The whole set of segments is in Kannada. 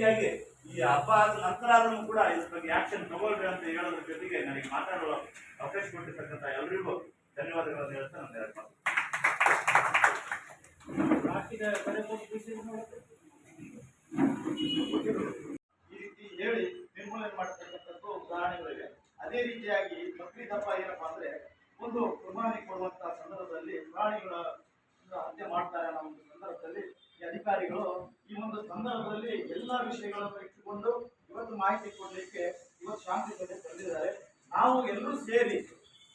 ರೀತಿಯಾಗಿ ಈ ಹಬ್ಬ ಆದ ನಂತರ ಆದ್ರೂ ಕೂಡ ಇದ್ರ ಬಗ್ಗೆ ಆಕ್ಷನ್ ತಗೊಳ್ರಿ ಅಂತ ಹೇಳೋದ್ರ ಜೊತೆಗೆ ನನಗೆ ಮಾತಾಡುವ ಅವಕಾಶ ಕೊಟ್ಟಿರ್ತಕ್ಕಂಥ ಎಲ್ರಿಗೂ ಧನ್ಯವಾದಗಳನ್ನು ಹೇಳ್ತಾ ನನ್ನ ಎರಡು ಮಾತು. ಈ ರೀತಿ ಹೇಳಿ ನಿರ್ಮೂಲನೆ ಮಾಡತಕ್ಕಂಥದ್ದು ಉದಾಹರಣೆಗಳಿವೆ ಅದೇ ರೀತಿಯಾಗಿ ಬಕ್ರಿ ಹಬ್ಬ ಏನಪ್ಪಾ ಅಂದ್ರೆ ಒಂದು ಕುರ್ಬಾನಿ ಕೊಡುವಂತಹ ಸಂದರ್ಭದಲ್ಲಿ ಪ್ರಾಣಿಗಳ ಹತ್ಯೆ ಮಾಡ್ತಾರೆ ಅನ್ನೋ ಒಂದು ಸಂದರ್ಭದಲ್ಲಿ ಈ ಅಧಿಕಾರಿಗಳು ಈ ಒಂದು ಸಂದರ್ಭದಲ್ಲಿ ಎಲ್ಲ ವಿಷಯಗಳನ್ನು ಇಟ್ಟುಕೊಂಡು ಇವತ್ತು ಮಾಹಿತಿ ಕೊಡಲಿಕ್ಕೆ ಇವತ್ತು ಶಾಂತಿ ಸಭೆ ತಂದಿದ್ದಾರೆ. ನಾವು ಎಲ್ಲರೂ ಸೇರಿ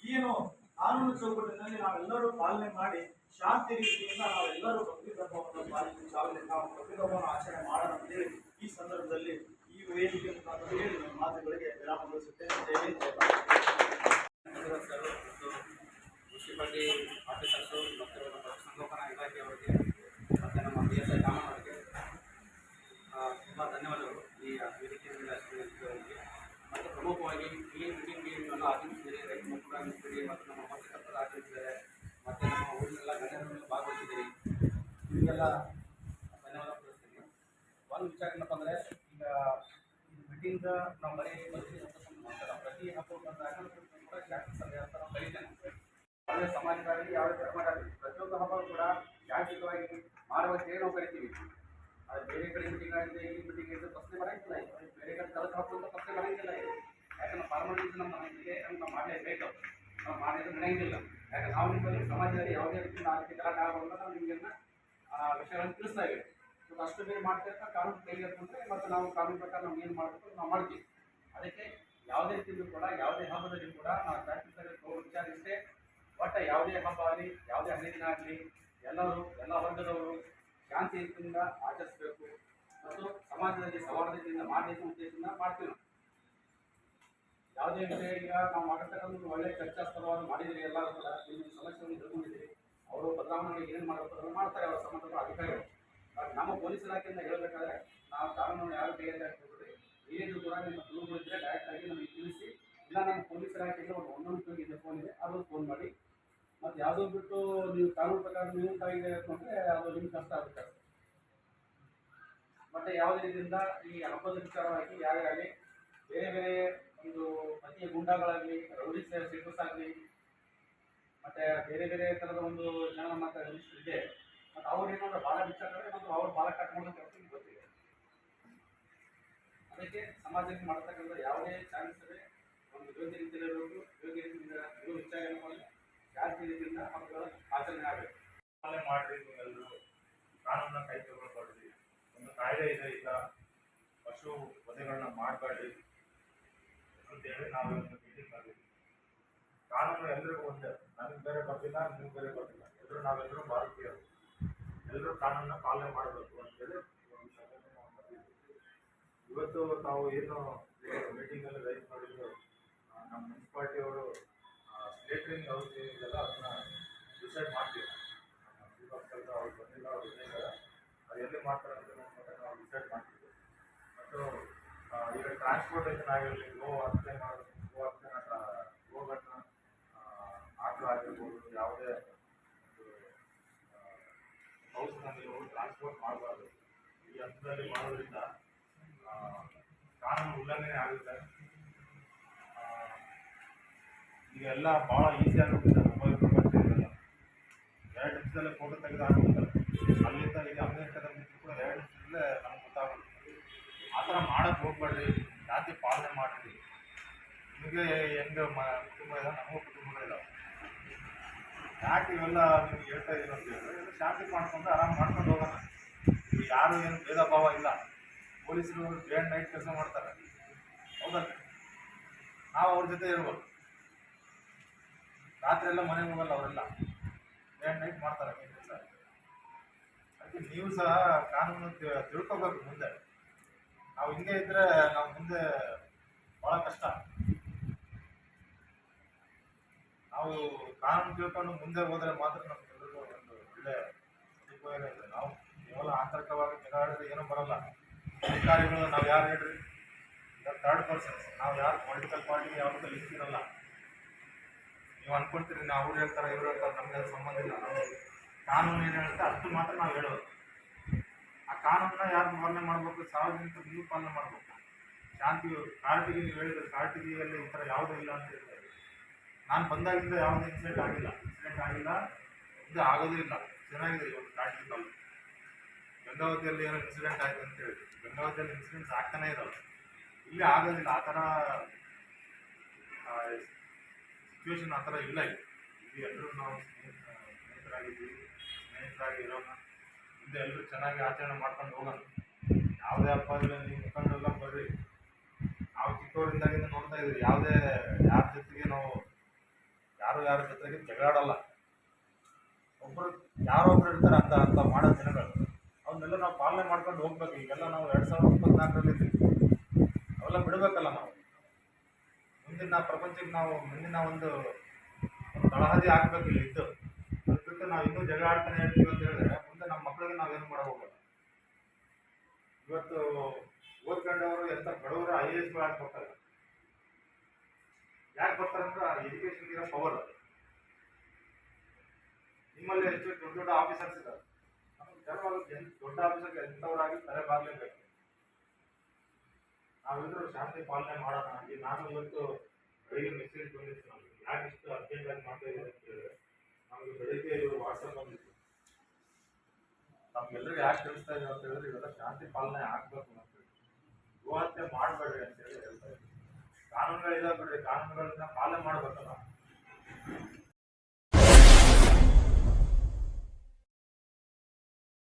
ಏನು ಕಾನೂನು ಚೌಕಟ್ಟಿನಲ್ಲಿ ನಾವೆಲ್ಲರೂ ಪಾಲನೆ ಮಾಡಿ ಶಾಂತಿ ರೀತಿಯಿಂದ ನಾವೆಲ್ಲರೂ ಭಕ್ತಿಧರ್ಮವನ್ನು ಪಾಲಿಸಿ ಚಾಲನೆ ನಾವು ಭಕ್ತಿಧರ್ಮವನ್ನು ಆಚರಣೆ ಮಾಡೋಣ ಅಂತೇಳಿ ಈ ಸಂದರ್ಭದಲ್ಲಿ ಈ ವೇದಿಕೆ ಹೇಳಿ ನನ್ನ ಮಾತುಗಳಿಗೆ ವಿರಾಮಗೊಳಿಸುತ್ತೇನೆ ಜೈ ಹಿಂದ್, ಜೈ ಮತ್ತು ಮುನ್ಸಿಪಾಲಿಟಿ ಆಫೀಸರ್ಸು ಮತ್ತು ನಮ್ಮ ಸಂಗೋಪನಾ ಇಲಾಖೆಯವರಿಗೆ ಮತ್ತು ನಮ್ಮ ಬಿ ಎಸ್ ಐ ಕಾಮನವರಿಗೆ ತುಂಬ ಧನ್ಯವಾದಗಳು ಈ ವೇದಿಕೆಯಿಂದ ಅವರಿಗೆ ಮತ್ತು ಪ್ರಮುಖವಾಗಿ ಈ ಎಲ್ಲ ಆಗಮಿಸಿದರೆ ರೈತ ಮುಖಂಡ ಆಗಮಿಸಿದ್ದೀರಿ ಮತ್ತು ನಮ್ಮ ಪತ್ರಕರ್ತರು ಆಗಿರ್ತಾರೆ ಮತ್ತು ನಮ್ಮ ಊರಿನೆಲ್ಲ ಗಣ್ಯರನ್ನು ಭಾಗವಹಿಸಿದ್ದೀರಿ. ನಿಮಗೆಲ್ಲ ಧನ್ಯವಾದ ಕೊಡಿಸ್ತೀನಿ ಒಂದು ವಿಚಾರ ಏನಪ್ಪ ಅಂದರೆ, ಈಗ ಮೀಟಿಂಗ್ ನಾವು ಬರೀ ಬರೀ ಮಾತ್ರ ಪ್ರತಿ ಹಬ್ಬ ಬಂದಾಗ ಕೂಡ ಜಾಸ್ತಿ ಸಭೆ ಅಂತ ನಾವು ಕರೀತೇನೆ ಯಾವುದೇ ಸಮಾಜದಲ್ಲಿ ಯಾವುದೇ ಧರ್ಮದಲ್ಲಿ ಪ್ರತಿಯೊಂದು ಹಬ್ಬ ಕೂಡ ಜಾಗೃತವಾಗಿ ಮಾಡುವಂತೆ ನಾವು ಕರಿತೀವಿ. ಬೇರೆ ಕಡೆ ಆಗಿದೆ ಈ ಮೀಟಿಂಗ್ ಇದೆ ಪ್ರಶ್ನೆ ಇದು. ಬೇರೆ ಕಡೆ ಹಬ್ಬ ಅಂತ ಪ್ರಶ್ನೆ ಇದು ಯಾಕಂದ್ರೆ ಫಾರ್ಮಾಲಿಟೀಸ್ ನಮ್ಮ ಮನೆಗೆ ನಾವು ಮಾಡಲೇಬೇಕು. ನಾವು ಮಾಡಿದ್ರೆ ನಡೆಯಂಗಿಲ್ಲ ಯಾಕಂದ್ರೆ ನಾವು ಸಮಾಜದಲ್ಲಿ ಯಾವುದೇ ರೀತಿಯಿಂದ ಆರ್ಥಿಕ ಗಲಾಟೆ ಆಗುವಂತ ನಾವು ನಿಮಗೆ ಆ, ವಿಷಯಗಳನ್ನು ತಿಳಿಸ್ತಾ ಇದ್ದೀವಿ. ಮತ್ತು ಅಷ್ಟು ಬೇರೆ ಮಾಡ್ತಾ ಕಾನೂನು ಕೈಗೆ ಮತ್ತು ನಾವು ಕಾನೂನು ಪ್ರಕಾರ ನಾವು ಏನು ಮಾಡಬೇಕು ನಾವು ಮಾಡ್ತೀವಿ. ಅದಕ್ಕೆ ಯಾವುದೇ ರೀತಿಯಲ್ಲೂ ಕೂಡ, ಯಾವುದೇ ಹಬ್ಬದಲ್ಲಿ ಕೂಡ ನಾವು ಶಾಂತಿ ಸಭೆ ತಗೋ ವಿಚಾರ ಇಷ್ಟೇ. ಒಟ್ಟ ಯಾವುದೇ ಹಬ್ಬ ಆಗಲಿ, ಯಾವುದೇ ಹರಿದಿನ ಆಗಲಿ, ಎಲ್ಲರೂ, ಎಲ್ಲ ವರ್ಗದವರು ಶಾಂತಿಯಿಂದ ಆಚರಿಸಬೇಕು ಮತ್ತು ಸಮಾಜದಲ್ಲಿ ಸೌಹಾರ್ದತೆಯಿಂದ ಮಾಡಬೇಕು ಉದ್ದೇಶದಿಂದ ಮಾಡ್ತೀವಿ. ಯಾವುದೇ ವಿಷಯ ಈಗ ನಾವು ಮಾಡಿರ್ತಕ್ಕಂಥ ಒಳ್ಳೆ ಚರ್ಚಾಸ್ಪದವಾದ ಮಾಡಿದ್ದೀರಿ ಎಲ್ಲರೂ ಕೂಡ ನಿಮ್ಮ ಸಮಸ್ಯೆಯನ್ನು ತಿಳ್ಕೊಂಡಿದ್ದೀರಿ ಅವರು ಬದಲಾವಣೆಗೆ ಏನು ಮಾಡಬೇಕು ಅದನ್ನು ಮಾಡ್ತಾರೆ ಅವರ ಸಂಬಂಧಪಟ್ಟ ಅಧಿಕಾರಿಗಳು ನಮ್ಮ ಪೊಲೀಸ್ ಇಲಾಖೆಯಿಂದ ಹೇಳಬೇಕಾದ್ರೆ, ನಾವು ಕಾನೂನು ಯಾರು ಕೈಯಲ್ಲಿ ಹಾಕಿಬಿಡ್ರಿ ಏನಿದ್ರು ಕೂಡ ನಿಮ್ಮ ದೂರುಗಳಿದ್ರೆ ಡೈರೆಕ್ಟ್ ಆಗಿ ನಮಗೆ ತಿಳಿಸಿ, ಇಲ್ಲ ನಮ್ಮ ಪೊಲೀಸ್ ಇಲಾಖೆಯಿಂದ ಒಂದು ಒಂದೊಂದು ಇದೆ ಫೋನ್ ಇದೆ ಅದನ್ನು ಫೋನ್ ಮಾಡಿ ಮತ್ತು ಯಾವುದೋ ಬಿಟ್ಟು ನೀವು ಕಾನೂನು ಪ್ರಕಾರ ನೀವು ತಾಯಿಗೆ ಅಂದರೆ ಅದು ನಿಮ್ಗೆ ಕಷ್ಟ ಆಗುತ್ತೆ. ಮತ್ತೆ ಯಾವುದೇ ರೀತಿಯಿಂದ ಈ ಹಬ್ಬದ ವಿಚಾರವಾಗಿ ಆಗಲಿ ಬೇರೆ ಬೇರೆ ಒಂದು ಪತಿಯ ಗುಂಡಾಗಳಾಗಲಿ, ರೌಡಿ ಸೀಟರ್ಸ್ ಆಗಲಿ ಮತ್ತೆ ಬೇರೆ ಬೇರೆ ಥರದ ಒಂದು ಜನ ಮಾತ್ರ ಇದೆ. ಮತ್ತು ಅವ್ರು ಏನಾದರೂ ಬಾಲ ಬಿಚ್ಚಾಡ್ತಾರೆ ಮತ್ತು ಅವ್ರು ಬಾಲ ಕಟ್ಕೊಂಡು ಕೆಲಸ ಗೊತ್ತಿದೆ. ಅದಕ್ಕೆ ಸಮಾಜಕ್ಕೆ ಮಾಡ್ತಕ್ಕಂಥ ಯಾವುದೇ ಚಾನ್ಸ್ ಇದೆ ಒಂದು ಯೋಗ್ಯ ರೀತಿಯಲ್ಲಿ ಇರಬೇಕು, ಯೋಗ್ಯ ರೀತಿಯಿಂದ ಇರೋ ವಿಚಾರ ಏನಪ್ಪ ಅಂದ್ರೆ ಜಾತಿ ರೀತಿಯಿಂದ ಹಬ್ಬಗಳ ಆಚರಣೆ ಆಗಬೇಕು ಪಾಲನೆ ಮಾಡ್ರಿ ನೀವೆಲ್ಲರೂ ಕಾನೂನನ್ನ ಕೈ ತಗೊಳ್ಬಾರ್ದು ಒಂದು ಕಾಯ್ದೆ ಇದೆ ಈಗ ಪಶು ವಧೆಗಳನ್ನ ಮಾಡಬೇಡಿ ಅಂತೇಳಿ ನಾವು ಒಂದು ಮೀಟಿಂಗ್ ಮಾಡಿದ್ವಿ ಕಾನೂನು ಎಲ್ಲರಿಗೂ ಒಂದೇ ನನಗೆ ಬೇರೆ ಗೊತ್ತಿಲ್ಲ ನಿಮ್ಗೆ ಬೇರೆ ಗೊತ್ತಿಲ್ಲ ಎಲ್ಲರೂ ನಾವೆಲ್ಲರೂ ಭಾರತೀಯರು ಎಲ್ಲರೂ ಕಾನೂನನ್ನ ಪಾಲನೆ ಮಾಡಬೇಕು ಅಂತೇಳಿ. ಇವತ್ತು ನಾವು ಏನು ಮೀಟಿಂಗಲ್ಲಿ ರೈಸ್ ಮಾಡಿದ್ರು ನಮ್ಮ ಮುನ್ಸಿಪಾಲ್ಟಿ ಅವರು ಸ್ಲೇಟ್ರಿಂಗ್ ಹೌಸ್ ಏನಿದೆಯಲ್ಲ ಅದನ್ನ ಡಿಸೈಡ್ ಮಾಡ್ತೀವಿ. ಅವ್ರು ಬಂದಿಲ್ಲ, ಅವ್ರು ಇದ್ದಾರೆ. ಅದು ಎಲ್ಲಿ ಮಾಡ್ತಾರೆ ಅಂತ ನಾವು ಡಿಸೈಡ್ ಮಾಡ್ತೀವಿ. ಮತ್ತು ಈಗ ಟ್ರಾನ್ಸ್ಪೋರ್ಟೇಷನ್ ಆಗಿರಲಿ ಗೋ ಹತ್ಯೆ ಮಾಡೋದು ಗೋ ಹತ್ಯೆ ಗೋಗಳನ್ನ ಆಟೋ ಆಗಿರ್ಬೋದು, ಯಾವುದೇ ಹೌಸ್ನಲ್ಲಿ ಹೋಗಿ ಟ್ರಾನ್ಸ್ಪೋರ್ಟ್ ಮಾಡಬಾರ್ದು. ಈ ಹಂತದಲ್ಲಿ ಮಾಡೋದ್ರಿಂದ ಕಾನೂನು ಉಲ್ಲಂಘನೆ ಆಗುತ್ತೆ. ಎಲ್ಲ ಭಾಳ ಈಸಿ ಆಗಿಬಿಟ್ಟಿದೆ ಮೊಬೈಲ್ ಇದೆಲ್ಲ ಎರಡು ನಿಮಿಷದಲ್ಲೇ ಫೋಟೋ ತೆಗೆದು ಹಾಕ್ಬಿಡ್ತಾರೆ ಅಲ್ಲಿಂದ ಇಲ್ಲಿ ಅಮೆರಿಕದ ಕೂಡ ಎರಡು ನಿಮಿಷದಲ್ಲೇ ನಮ್ಗೆ ಗೊತ್ತಾಗುತ್ತೆ. ಆ ಥರ ಮಾಡೋಕ್ಕೆ ಹೋಗ್ಬೇಡ್ರಿ, ಜಾತಿ ಪಾಲನೆ ಮಾಡಿರಿ. ನಿಮಗೆ ಹೆಂಗೆ ಮ, ಕುಟುಂಬ ಇಲ್ಲ ನಮಗೂ ಇಲ್ಲ ಯಾಕೆ ಇವೆಲ್ಲ ನಿಮ್ಗೆ ಹೇಳ್ತಾ ಇದ್ದೀನಿ ಅಂತ ಹೇಳಿದ್ರೆ ಶಾಂತಿ ಮಾಡ್ಕೊಂಡು ಆರಾಮ್ ಮಾಡ್ಕೊಂಡು ಹೋಗೋಣ. ಯಾರು ಏನು ಭೇದ ಭಾವ ಇಲ್ಲ. ಪೊಲೀಸರು ಡೇ ಆ್ಯಂಡ್ ನೈಟ್ ಕೆಲಸ ಮಾಡ್ತಾರೆ. ಹೌದಲ್ಲ ನಾವು ಅವ್ರ ಜೊತೆ ಇರ್ಬೇಕು ರಾತ್ರಿ ಎಲ್ಲ ಮನೆಗೆ ಹೋಗಲ್ಲ ಅವರೆಲ್ಲ. ಡೇ ನೈಟ್ ಮಾಡ್ತಾರೆ ಕೆಲಸ. ಅದಕ್ಕೆ ನೀವು ಸಹ ಕಾನೂನು ತಿಳ್ಕೊಬೇಕು ಮುಂದೆ. ನಾವು ಹಿಂಗೆ ಇದ್ದರೆ ನಾವು ಮುಂದೆ ಭಾಳ ಕಷ್ಟ. ನಾವು ಕಾನೂನು ತಿಳ್ಕೊಂಡು ಮುಂದೆ ಹೋದರೆ ಮಾತ್ರ ನಮ್ಗೆಲ್ಲರಿಗೂ ಒಂದು ಒಳ್ಳೆ ಸದುಪಯೋಗ ಇದೆ. ನಾವು ಕೇವಲ ಆಂತರಿಕವಾಗಿ ಜಗಾಡಿದ್ರೆ ಏನೂ ಬರಲ್ಲ. ಅಧಿಕಾರಿಗಳು, ನಾವು ಯಾರು ಹೇಳ್ರಿ? ಥರ್ಡ್ ಪರ್ಸನ್ಸ್ ನಾವು ಯಾರು ಪೊಲಿಟಿಕಲ್ ಪಾರ್ಟಿಗೆ ಯಾವ್ದು ಲಿಂಕ್ ಇರಲ್ಲ. ನೀವು ಅನ್ಕೊಂತೀರಿ ನಾವು ಅವ್ರು ಹೇಳ್ತಾರೆ, ಇವ್ರು ಹೇಳ್ತಾರೆ ನಮ್ಗೆ ಅದು ಸಂಬಂಧ ಇಲ್ಲ. ಕಾನೂನು ಏನು ಹೇಳುತ್ತೆ ಅಷ್ಟು ಮಾತ್ರ ನಾವು ಹೇಳೋದು. ಆ ಕಾನೂನನ್ನ ಯಾರು ಪಾಲನೆ ಮಾಡಬೇಕು? ಸಾರ್ವಜನಿಕರು ನೀವು ಪಾಲನೆ ಮಾಡಬೇಕು. ಶಾಂತಿ ಕಾರ್ಟಿಗೆ ನೀವು ಹೇಳಿದ್ರೆ ಕಾರ್ಟಿಗೆಯಲ್ಲಿ ಈ ಥರ ಯಾವುದೂ ಇಲ್ಲ ಅಂತ ಹೇಳ್ತಾರೆ. ನಾನು ಬಂದಾಗಿಂದ ಯಾವುದೇ ಇನ್ಸಿಡೆಂಟ್ ಆಗಿಲ್ಲ. ಇನ್ಸಿಡೆಂಟ್ ಆಗಿಲ್ಲ, ಇದು ಆಗೋದೇ ಇಲ್ಲ. ಚೆನ್ನಾಗಿದೆ ಇವತ್ತು ಕಾರ್ಟಿಗೆ ತಾಲೂಕು ಗಂಗಾವತಿಯಲ್ಲಿ ಏನೋ ಇನ್ಸಿಡೆಂಟ್ ಆಯ್ತು ಅಂತ ಹೇಳಿ. ಗಂಗಾವತಿಯಲ್ಲಿ ಇನ್ಸಿಡೆಂಟ್ಸ್ ಆಗ್ತಾನೆ ಇರೋಲ್ಲ ಇಲ್ಲಿ ಆಗೋದಿಲ್ಲ. ಆ ಥರ ಸಿಚುವೇಶನ್ ಆ ಥರ ಇಲ್ಲ ಇಲ್ಲಿ ಎಲ್ಲರೂ ನಾವು ಸ್ನೇಹಿತ ಸ್ನೇಹಿತರಾಗಿದ್ದೀವಿ ಸ್ನೇಹಿತರಾಗಿ ಇರೋಣ ಮುಂದೆ ಎಲ್ಲರೂ ಚೆನ್ನಾಗಿ ಆಚರಣೆ ಮಾಡ್ಕೊಂಡು ಹೋಗೋಣ. ಯಾವುದೇ ಹಬ್ಬ ಇಲ್ಲ ನೀವು ಮುಖಂಡರೆಲ್ಲ ಬರ್ರಿ. ನಾವು ಚಿಕ್ಕವರಿಂದಾಗಿಂದ ನೋಡ್ತಾ ಇದ್ದೀವಿ. ಯಾವುದೇ ಯಾರ ಜೊತೆಗೆ ನಾವು ಯಾರು ಯಾರ ಜೊತೆಗೆ ಜಗಳಾಡಲ್ಲ. ಒಬ್ಬರು ಯಾರೋ ಒಬ್ರು ಇರ್ತಾರೆ ಅಂತ ಅಂತ ಮಾಡೋ ಜನಗಳು ಅವನ್ನೆಲ್ಲ ನಾವು ಪಾಲನೆ ಮಾಡ್ಕೊಂಡು ಹೋಗ್ಬೇಕು. ಈಗೆಲ್ಲ ನಾವು ಎರಡು ಸಾವಿರದ ಇಪ್ಪತ್ನಾಲ್ಕರಲ್ಲಿ ಇದ್ದೀವಿ ಅವೆಲ್ಲ ಬಿಡಬೇಕಲ್ಲ ನಾವು ಮುಂದಿನ ಪ್ರಪಂಚಕ್ಕೆ ನಾವು ಮುಂದಿನ ಒಂದು ತಳಹದಿ ಹಾಕಬೇಕು ಇಲ್ಲಿ ಇದ್ದು ಅದ್ ಬಿಟ್ಟು ನಾವು ಇನ್ನೂ ಜಗಳ ಆಡ್ತಾನೆ ಇರ್ತೀವಿ ಅಂತ ಹೇಳಿದ್ರೆ ಮುಂದೆ ನಮ್ಮ ಮಕ್ಕಳಿಗೆ ಏನು ಮಾಡಬಹುದು? ಇವತ್ತು ಓದ್ಕೊಂಡವರು ಎಂಥ ಬಡವರು ಐ ಎ ಎಸ್ಗಳಾಗಿ ಬರ್ತಾರೆ? ಯಾಕೆ ಬರ್ತಾರೆ ಅಂದ್ರೆ ಎಜುಕೇಶನ್ ಇರೋ ಪವರ್ ನಿಮ್ಮಲ್ಲಿ ಹೆಚ್ಚು ದೊಡ್ಡ ದೊಡ್ಡ ಆಫೀಸರ್ಸ್ ಇದ್ದಾರೆ ನಮಗೆ ದೊಡ್ಡ ಆಫೀಸರ್ಗೆ ಎಂಥವರಾಗಿ ತಲೆ ಬಾಗ್ಲೇಬೇಕು ನಾವೆಲ್ಲರೂ ಶಾಂತಿ ಪಾಲನೆ ಮಾಡೋಣ. ನಾನು ಇವತ್ತು ಬೆಳಿಗ್ಗೆ ಮೆಸೇಜ್ ಬಂದಿತ್ತು ನಮಗೆ. ಯಾಕೆ ಇಷ್ಟು ಅರ್ಜೆಂಟ್ ಆಗಿ ಮಾಡ್ತಾ ಇದ್ದಾರೆ ಅಂತ ಹೇಳಿದ್ರೆ ನಮಗೆ ಬೆಳಿಗ್ಗೆ ಇವರು ವಾಟ್ಸಪ್ ಬಂದಿತ್ತು. ನಮ್ಗೆಲ್ಲರಿಗೂ ಯಾಕೆ ತಿಳಿಸ್ತಾ ಇದ್ದಾರೆ ಅಂತ ಹೇಳಿದ್ರೆ ಇವೆಲ್ಲ ಶಾಂತಿ ಪಾಲನೆ ಆಗ್ಬೇಕು ಅಂತ ಹೇಳಿ ಗೋಹತ್ಯೆ ಮಾಡಬೇಡ್ರಿ ಅಂತ ಹೇಳಿ ಹೇಳ್ತಾ ಇದ್ದಾರೆ ಕಾನೂನುಗಳಿದಾವೆ ಬಿಡ್ರಿ ಕಾನೂನುಗಳನ್ನ ಪಾಲನೆ ಮಾಡ್ಬೇಕಲ್ಲ.